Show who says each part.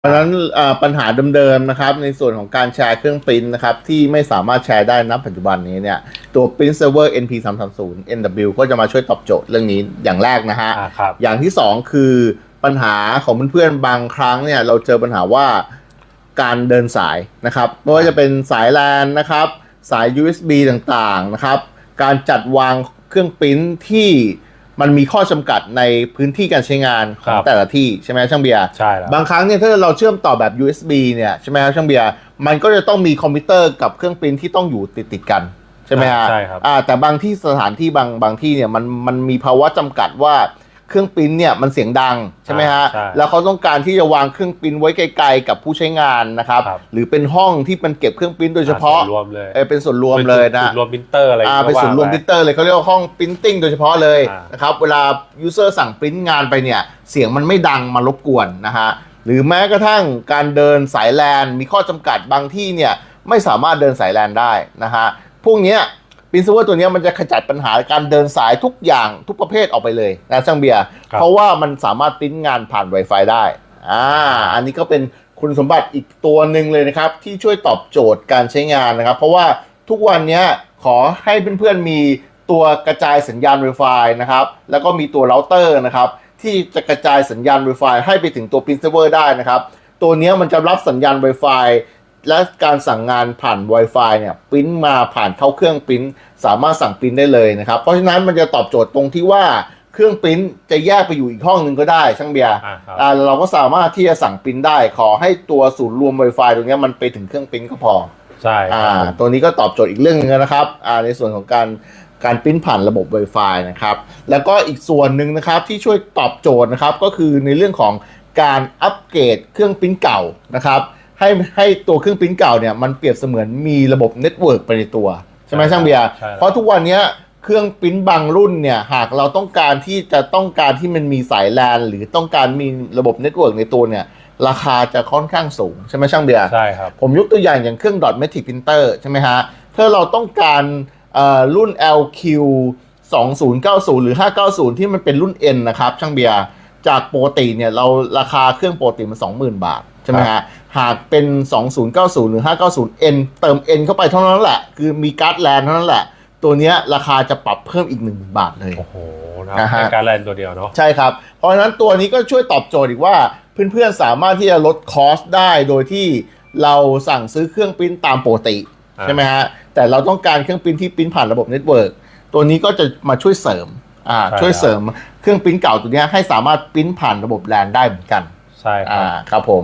Speaker 1: เพราะฉะนั้นอ่าปัญหาเดิมๆนะครับ ในส่วนของการแชร์เครื่องปริ้นนะครับ ที่ไม่สามารถแชร์ได้ณปัจจุบันนี้เนี่ย ตัว Print Server NP 3 3 0 NW ก็จะมาช่วยตอบโจทย์เรื่องนี้อย่างแรกนะฮะ
Speaker 2: อ่าครับ
Speaker 1: อย่างที่สองคือปัญหาของเพื่อนๆบางครั้งเนี่ยเราเจอปัญหาว่าการเดินสายนะครับไม่ว่าจะเป็นสาย LAN นะครับ สาย USB ต่างๆนะครับ การจัดวางเครื่องปริ้นที่ มันมีข้อจำกัดในพื้นที่การใช้งานข
Speaker 2: ค
Speaker 1: อง
Speaker 2: รับ
Speaker 1: แต่ละที่ใช่ไหมช่างเบียร์
Speaker 2: ใช่แล้ว
Speaker 1: บางครั้งเนี่ยถ้าเราเชื่อมต่อแบบ USB เนี่ยใช่ไหมครับช่างเบียร์มันก็จะต้องมีคอมพิวเตอร์กับเครื่องปริ้นที่ต้องอยู่ติดติดๆกันใช่ไหมฮะ
Speaker 2: ใช่ครับ
Speaker 1: อ่าแต่บางที่สถานที่บางบางที่เนี่ยมันมันมีภาวะจำกัดว่า เครื่องปริ้นเนี่ยมันเสียงดังใช่ไหมฮะ
Speaker 2: ใช่
Speaker 1: แล้วเขาต้องการที่จะวางเครื่องปริ้นไว้ไกลๆกับผู้ใช้งานนะครับ
Speaker 2: ครับ
Speaker 1: หรือเป็นห้องที่มันเก็บเครื่องปริ้นโดยเฉพาะ
Speaker 2: อ่ส่วนรวมเลย
Speaker 1: เออเป็นส่วนรวมเลยนะ
Speaker 2: ป็จุดรวมปรินเตอร์อะไร
Speaker 1: อ่าเป็นศูนย์รวมปรินเตอร์เลยเขาเรียกว่าห้องปรินติ้งโดยเฉพาะเลย
Speaker 2: อ่าน
Speaker 1: นะครับเวลา user สั่งปริ้นงานไปเนี่ย เสียงมันไม่ดังมารบกวนนะฮะหรือแม้กระทั่งการเดินสายแลนมีข้อจำกัดบางที่เนี่ยไม่สามารถเดินสายแลนได้นะฮะพวกเนี้ย ปรินซ์เวอร์ตัวเนี้ยมันจะขจัดปัญหาการเดินสายทุกอย่างทุกประเภทออกไปเลยนะช่างเบียร์
Speaker 2: ครับ
Speaker 1: เพราะว่ามันสามารถปริ้นงานผ่าน Wi-Fi ได้อ่าอันนี้ก็เป็นคุณสมบัติอีกตัวหนึ่งเลยนะครับ ที่ช่วยตอบโจทย์การใช้งานนะครับ เพราะว่าทุกวันเนี้ยขอให้เพื่อนๆมีตัวกระจายสัญญาณ Wi-Fi นะครับ แล้วก็มีตัวเราเตอร์นะครับ ที่จะกระจายสัญญาณ Wi-Fi ให้ไปถึงตัว Print Server ได้นะครับ ตัวเนี้ยมันจะรับสัญญาณ Wi-Fi และการสั่งงานผ่าน Wi-Fi เนี่ยปริ้นมาผ่านเข้าเครื่องปริ้นสามารถสั่งปริ้นได้เลยนะครับ เพราะฉะนั้นมันจะตอบโจทย์ตรงที่ว่าเครื่องปริ้นจะแยกไปอยู่อีกห้องหนึ่งก็ได้ช่างเบียร์
Speaker 2: อ่าครับ
Speaker 1: อ่าเราก็สามารถที่จะสั่งปริ้นได้ ขอให้ตัวศูนย์รวม Wi-Fi ตรงเนี้ยมันไปถึงเครื่องปริ้นก็พอ
Speaker 2: ใช่ค
Speaker 1: อ่า
Speaker 2: รับผม
Speaker 1: ตัวนี้ก็ตอบโจทย์อีกเรื่องหนึงนะครับ อ่า ในส่วนของการการปริ้นผ่านระบบ Wi-Fi นะครับ แล้วก็อีกส่วนหนึ่งนะครับที่ช่วยตอบโจทย์นะครับก็คือในเรื่องของการอัปเกรดเครื่องปริ้นเก่านะครับ ให้ให้ตัวเครื่องปริ้นเก่าเนี่ยมันเปรียบเสมือนมีระบบเน็ตเวิร์กไปในตัว ใช่ไหมช่างเบียร์
Speaker 2: ใช่แล้ว
Speaker 1: เพราะทุกวันเนี้ยเครื่องปริ้นบางรุ่นเนี่ยหากเราต้องการที่จะต้องการที่มันมีสายแลนหรือต้องการมีระบบเน็ตเวิร์กในตัวเนี่ยราคาจะค่อนข้างสูง ใช่ไหมช่างเบียร์
Speaker 2: ใช่ครับ
Speaker 1: ผมยกตัวอย่างอย่างเครื่อง dot metric printer ใช่ไหมฮะ ถ้าเราต้องการเอ่อรุ่น LQ 2090 หรือ 590 ที่มันเป็นรุ่น N นะครับ ช่างเบียร์ จากปกติเนี่ยเราราคาเครื่องปกติมัน 20,000 บาทใช่ไหมฮะหากเป็น 2090 หรือ 590 N เติม N เข้าไปเท่านั้นแหละ คือมีการ์ดแลนเท่านั้นแหละ ตัวเนี้ยราคาจะปรับเพิ่มอีก1บาทเลย
Speaker 2: โอ้โหนะ
Speaker 1: นะฮะ
Speaker 2: ในการแลนตัวเดียวเนาะ
Speaker 1: ใช่ครับ เพราะฉะนั้นตัวนี้ก็ช่วยตอบโจทย์อีกว่า เพื่อนๆสามารถที่จะลดคอสได้โดยที่เราสั่งซื้อเครื่องปริ้นตามปกติ
Speaker 2: อ่า
Speaker 1: ใช่ไหมฮะ แต่เราต้องการเครื่องปริ้นที่ปริ้นผ่านระบบเน็ตเวิร์กตัวนี้ก็จะมาช่วยเสริมอ่าช่วยเสริมเครื่องปริ้นเก่าตัวเนี้ยให้สามารถปริ้นผ่านระบบแลนได้เหมือนกัน
Speaker 2: ใช่ค
Speaker 1: อ่า
Speaker 2: รับ
Speaker 1: ครับผม